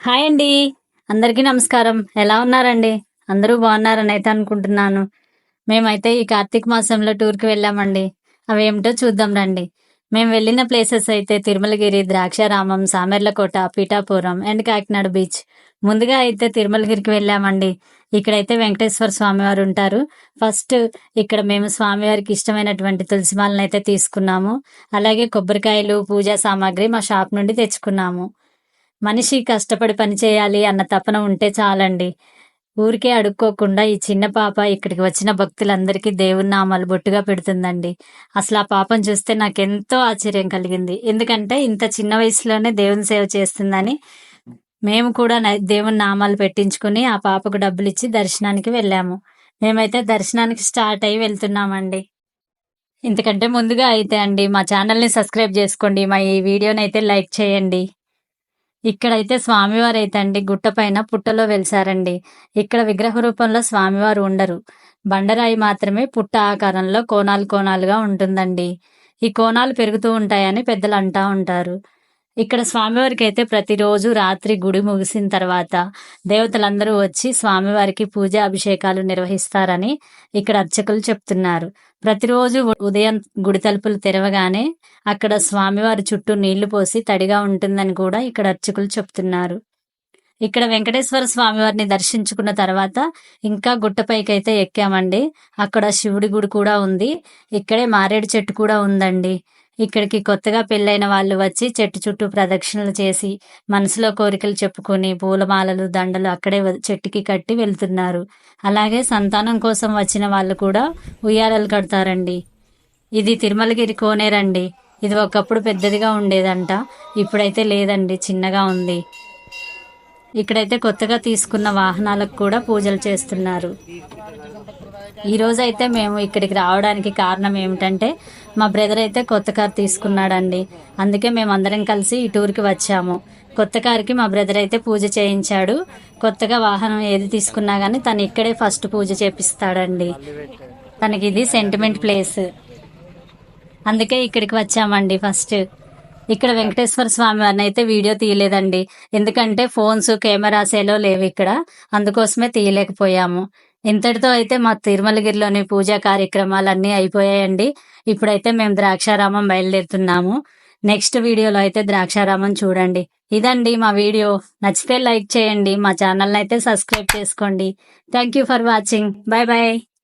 Hi అండి. అందరికీ నమస్కారం. ఎలా ఉన్నారండి? అందరూ బాగున్నారని అయితే అనుకుంటున్నాను. మేమైతే ఈ కార్తీక మాసంలో టూర్కి వెళ్ళామండి. అవేమిటో చూద్దాం రండి. మేము వెళ్ళిన ప్లేసెస్ అయితే తిరుమలగిరి ద్రాక్షారామం సామెర్లకోట పీఠాపురం అండ్ కాకినాడ బీచ్. ముందుగా అయితే తిరుమలగిరికి వెళ్ళామండి. ఇక్కడైతే వెంకటేశ్వర స్వామివారు ఉంటారు. ఫస్ట్ ఇక్కడ మేము స్వామివారికి ఇష్టమైనటువంటి తులసిమాలను అయితే తీసుకున్నాము. అలాగే కొబ్బరికాయలు పూజా సామాగ్రి మా షాప్ నుండి తెచ్చుకున్నాము. మనిషి కష్టపడి పని చేయాలి అన్న తపన ఉంటే చాలండి. ఊరికే అడుక్కోకుండా ఈ చిన్న పాప ఇక్కడికి వచ్చిన భక్తులందరికీ దేవుని నామాలు బొట్టుగా పెడుతుందండి. అసలు ఆ పాపను చూస్తే నాకు ఎంతో ఆశ్చర్యం కలిగింది. ఎందుకంటే ఇంత చిన్న వయసులోనే దేవుని సేవ చేస్తుందని మేము కూడా దేవుని నామాలు పెట్టించుకుని ఆ పాపకు డబ్బులు ఇచ్చి దర్శనానికి వెళ్ళాము. మేమైతే దర్శనానికి స్టార్ట్ అయ్యి వెళ్తున్నామండి. ఇంతకంటే ముందుగా అయితే అండి మా ఛానల్ని సబ్స్క్రైబ్ చేసుకోండి. మా ఈ వీడియోని అయితే లైక్ చేయండి. ఇక్కడైతే స్వామివారు అయితే అండి గుట్ట పైన పుట్టలో వెలిసారండి. ఇక్కడ విగ్రహ రూపంలో స్వామివారు ఉండరు. బండరాయి మాత్రమే పుట్ట ఆకారంలో కోణాలు కోణాలుగా ఉంటుందండి. ఈ కోణాలు పెరుగుతూ ఉంటాయని పెద్దలు అంటా ఉంటారు. ఇక్కడ స్వామివారికి అయితే ప్రతిరోజు రాత్రి గుడి ముగిసిన తర్వాత దేవతలందరూ వచ్చి స్వామివారికి పూజ అభిషేకాలు నిర్వహిస్తారని ఇక్కడ అర్చకులు చెప్తున్నారు. ప్రతిరోజు ఉదయం గుడి తలుపులు తెరవగానే అక్కడ స్వామివారి చుట్టూ నీళ్ళు పోసి తడిగా ఉంటుందని కూడా ఇక్కడ అర్చకులు చెప్తున్నారు. ఇక్కడ వెంకటేశ్వర స్వామివారిని దర్శించుకున్న తర్వాత ఇంకా గుట్టపైకి అయితే ఎక్కామండి. అక్కడ శివుడి గుడి కూడా ఉంది. ఇక్కడే మారేడు చెట్టు కూడా ఉందండి. ఇక్కడికి కొత్తగా పెళ్ళైన వాళ్ళు వచ్చి చెట్టు చుట్టూ ప్రదక్షిణలు చేసి మనసులో కోరికలు చెప్పుకొని పూలమాలలు దండలు అక్కడే చెట్టుకి కట్టి వెళ్తున్నారు. అలాగే సంతానం కోసం వచ్చిన వాళ్ళు కూడా ఉయ్యాలలు కడతారండి. ఇది తిరుమలగిరి కోనేరండి ఇది ఒకప్పుడు పెద్దదిగా ఉండేదంట. ఇప్పుడైతే లేదండి. చిన్నగా ఉంది. ఇక్కడైతే కొత్తగా తీసుకున్న వాహనాలకు కూడా పూజలు చేస్తున్నారు. ఈరోజు అయితే మేము ఇక్కడికి రావడానికి కారణం ఏమిటంటే మా బ్రదర్ అయితే కొత్త కార్ తీసుకున్నాడండి. అందుకే మేము అందరం కలిసి ఈ టూర్కి వచ్చాము. కొత్త కార్కి మా బ్రదర్ అయితే పూజ చేయించాడు. కొత్తగా వాహనం ఏది తీసుకున్నా కానీ తను ఇక్కడే ఫస్ట్ పూజ చేపిస్తాడండి. తనకి ఇది సెంటిమెంట్ ప్లేస్ అందుకే ఇక్కడికి వచ్చామండి ఫస్ట్. ఇక్కడ వెంకటేశ్వర స్వామి వారిని అయితే వీడియో తీయలేదండి. ఎందుకంటే ఫోన్స్ కెమెరాస్ ఏలో లేవు ఇక్కడ. అందుకోసమే తీయలేకపోయాము. ఇంతటితో అయితే మా తిరుమలగిరిలోని పూజా కార్యక్రమాలన్నీ అయిపోయాయండి. ఇప్పుడైతే మేము ద్రాక్షారామం బయలుదేరుతున్నాము. నెక్స్ట్ వీడియోలో అయితే ద్రాక్షారామం చూడండి. ఇదండి మా వీడియో. నచ్చితే లైక్ చేయండి. మా ఛానల్ అయితే సబ్స్క్రైబ్ చేసుకోండి. Thank you for watching. Bye bye